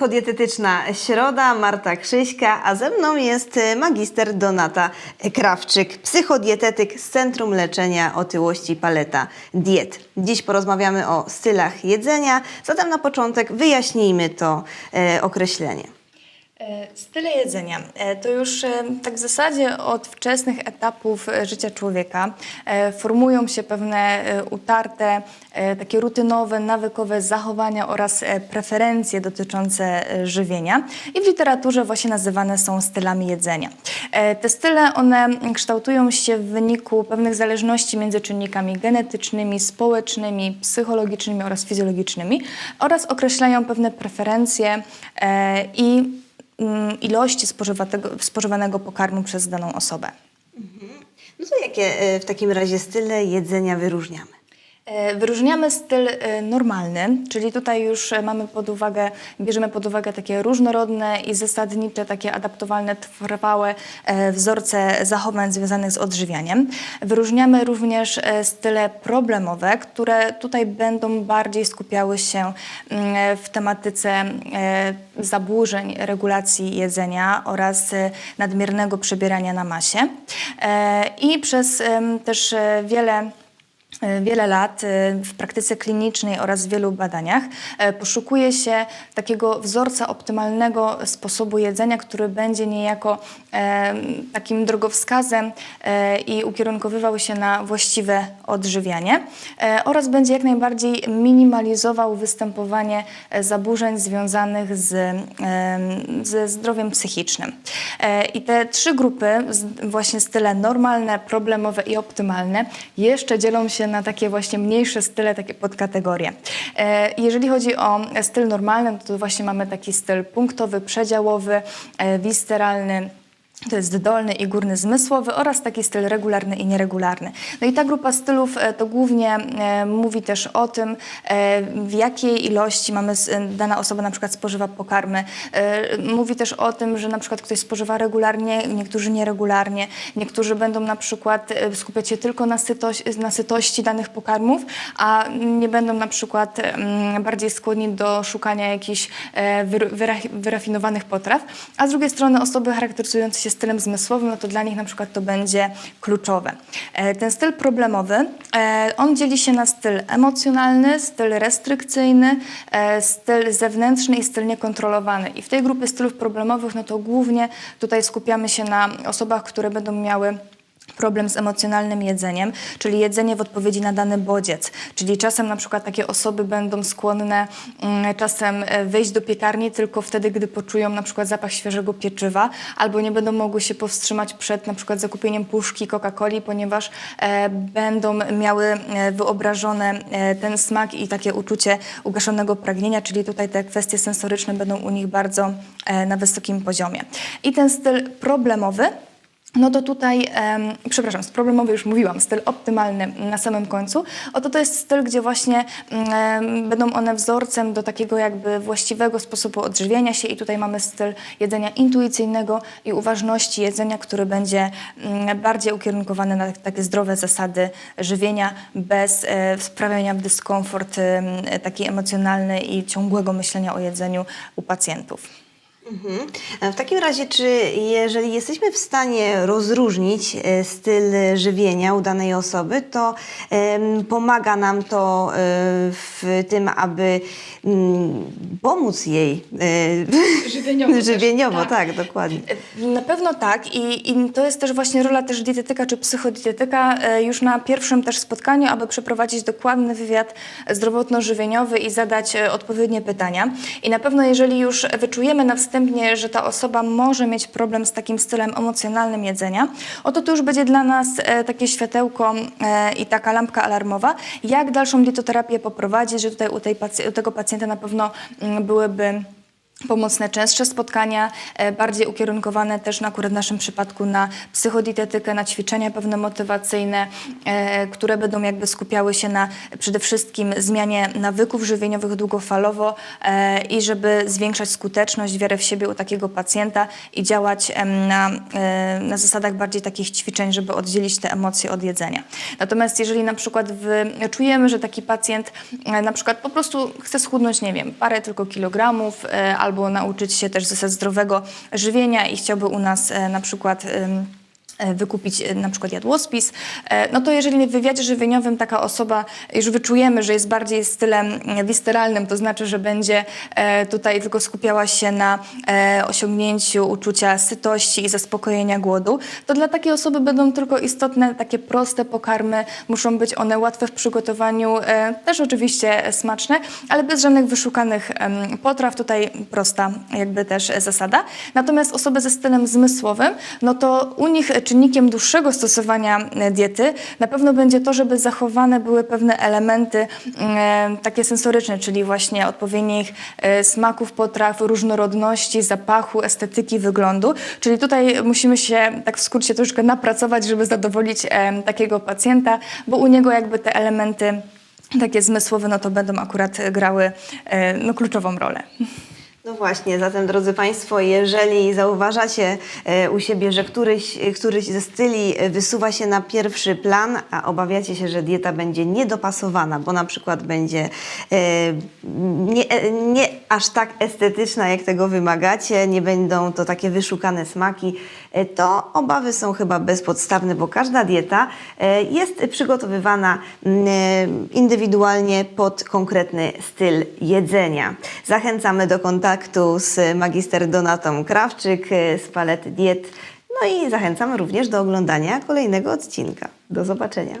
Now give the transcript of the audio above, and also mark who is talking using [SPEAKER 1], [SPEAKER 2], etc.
[SPEAKER 1] Psychodietetyczna Środa, Marta Krzyśka, a ze mną jest e, magister Donata Krawczyk, psychodietetyk z Centrum Leczenia Otyłości Paleta Diet. Dziś porozmawiamy o stylach jedzenia, zatem na początek wyjaśnijmy to e, określenie.
[SPEAKER 2] E, Style jedzenia E, to już e, tak w zasadzie od wczesnych etapów życia człowieka formują się pewne utarte, takie rutynowe, nawykowe zachowania oraz preferencje dotyczące żywienia i w literaturze właśnie nazywane są stylami jedzenia. Te style one kształtują się w wyniku pewnych zależności między czynnikami genetycznymi, społecznymi, psychologicznymi oraz fizjologicznymi oraz określają pewne preferencje i ilości spożywatego, spożywanego pokarmu przez daną osobę.
[SPEAKER 1] No to jakie e, w takim razie style jedzenia wyróżniamy?
[SPEAKER 2] E, Wyróżniamy styl e, normalny, czyli tutaj już e, mamy pod uwagę, bierzemy pod uwagę takie różnorodne i zasadnicze, takie adaptowalne, trwałe wzorce zachowań związanych z odżywianiem. Wyróżniamy również style problemowe, które tutaj będą bardziej skupiały się mm, w tematyce zaburzeń regulacji jedzenia oraz nadmiernego przebierania na masie. I przez też wiele Wiele lat e, w praktyce klinicznej oraz w wielu badaniach e, poszukuje się takiego wzorca optymalnego sposobu jedzenia, który będzie niejako e, takim drogowskazem e, i ukierunkowywał się na właściwe odżywianie e, oraz będzie jak najbardziej minimalizował występowanie e, zaburzeń związanych z, ze zdrowiem psychicznym. E, I te trzy grupy, właśnie style normalne, problemowe i optymalne, jeszcze dzielą się na takie właśnie mniejsze style, takie podkategorie. E, Jeżeli chodzi o styl normalny, no to właśnie mamy taki styl punktowy, przedziałowy, e, wisteralny, to jest dolny i górny zmysłowy oraz taki styl regularny i nieregularny. No i ta grupa stylów e, to głównie e, mówi też o tym, e, w jakiej ilości mamy dana osoba na przykład spożywa pokarmy. Mówi też o tym, że na przykład ktoś spożywa regularnie, niektórzy nieregularnie, niektórzy będą na przykład skupiać się tylko na, sytości, na sytości danych pokarmów, a nie będą na przykład mm, bardziej skłonni do szukania jakichś wyr- wyra- wyrafinowanych potraw, a z drugiej strony osoby charakteryzujące się stylem zmysłowym, no to dla nich na przykład to będzie kluczowe. E, Ten styl problemowy, e, on dzieli się na styl emocjonalny, styl restrykcyjny, e, styl zewnętrzny i styl niekontrolowany. I w tej grupie stylów problemowych, no to głównie tutaj skupiamy się na osobach, które będą miały problem z emocjonalnym jedzeniem, czyli jedzenie w odpowiedzi na dany bodziec. Czyli czasem na przykład takie osoby będą skłonne mm, czasem e, wyjść do piekarni tylko wtedy, gdy poczują na przykład zapach świeżego pieczywa, albo nie będą mogły się powstrzymać przed na przykład zakupieniem puszki Coca-Coli, ponieważ e, będą miały e, wyobrażone ten smak i takie uczucie ugaszonego pragnienia, czyli tutaj te kwestie sensoryczne będą u nich bardzo na wysokim poziomie. I ten styl problemowy, no to tutaj, em, przepraszam, problemowy już mówiłam, styl optymalny na samym końcu. Oto to jest styl, gdzie właśnie em, będą one wzorcem do takiego jakby właściwego sposobu odżywiania się i tutaj mamy styl jedzenia intuicyjnego i uważności jedzenia, który będzie mm, bardziej ukierunkowany na takie zdrowe zasady żywienia bez e, sprawiania dyskomfort em, taki emocjonalny i ciągłego myślenia o jedzeniu u pacjentów.
[SPEAKER 1] Mhm. W takim razie, czy jeżeli jesteśmy w stanie rozróżnić e, styl żywienia u danej osoby, to pomaga nam to e, w tym, aby mm, pomóc jej e,
[SPEAKER 2] Żywieniowo
[SPEAKER 1] żywieniowo
[SPEAKER 2] tak.
[SPEAKER 1] tak, dokładnie.
[SPEAKER 2] Na pewno tak I, i to jest też właśnie rola też dietetyka czy psychodietetyka e, już na pierwszym też spotkaniu, aby przeprowadzić dokładny wywiad zdrowotno-żywieniowy i zadać e, odpowiednie pytania. I na pewno jeżeli już wyczujemy na wstępie, że ta osoba może mieć problem z takim stylem emocjonalnym jedzenia, oto to już będzie dla nas e, takie światełko e, i taka lampka alarmowa, jak dalszą dietoterapię poprowadzić, że tutaj u, tej u tego pacjenta na pewno mm, byłyby pomocne, częstsze spotkania, e, bardziej ukierunkowane też na, akurat w naszym przypadku na psychodietetykę, na ćwiczenia pewne motywacyjne, e, które będą jakby skupiały się na przede wszystkim zmianie nawyków żywieniowych długofalowo e, i żeby zwiększać skuteczność, wiarę w siebie u takiego pacjenta i działać na, na zasadach bardziej takich ćwiczeń, żeby oddzielić te emocje od jedzenia. Natomiast jeżeli na przykład wy, czujemy, że taki pacjent na przykład po prostu chce schudnąć, nie wiem, parę tylko kilogramów albo albo nauczyć się też zasad zdrowego żywienia i chciałby u nas e, na przykład wykupić e, na przykład jadłospis, e, no to jeżeli w wywiadzie żywieniowym taka osoba już wyczujemy, że jest bardziej stylem mm, wisteralnym, to znaczy, że będzie e, tutaj tylko skupiała się na e, osiągnięciu uczucia sytości i zaspokojenia głodu, to dla takiej osoby będą tylko istotne takie proste pokarmy, muszą być one łatwe w przygotowaniu, e, też oczywiście smaczne, ale bez żadnych wyszukanych potraw, tutaj prosta jakby też e, zasada. Natomiast osoby ze stylem zmysłowym, no to u nich czynnikiem dłuższego stosowania e, diety na pewno będzie to, żeby zachowane były pewne elementy e, takie sensoryczne, czyli właśnie odpowiednich e, smaków potraw, różnorodności, zapachu, estetyki, wyglądu. Czyli tutaj musimy się tak w skrócie troszkę napracować, żeby zadowolić takiego pacjenta, bo u niego jakby te elementy takie zmysłowe, no to będą akurat grały no, kluczową rolę.
[SPEAKER 1] No właśnie, zatem drodzy Państwo, jeżeli zauważacie e, u siebie, że któryś, któryś ze styli e, wysuwa się na pierwszy plan, a obawiacie się, że dieta będzie niedopasowana, bo na przykład będzie e, nie, e, nie aż tak estetyczna, jak tego wymagacie, nie będą to takie wyszukane smaki, e, to obawy są chyba bezpodstawne, bo każda dieta e, jest przygotowywana mm, e, indywidualnie pod konkretny styl jedzenia. Zachęcamy do kontaktu z magister Donatą Krawczyk z Palety Diet. No i zachęcamy również do oglądania kolejnego odcinka. Do zobaczenia.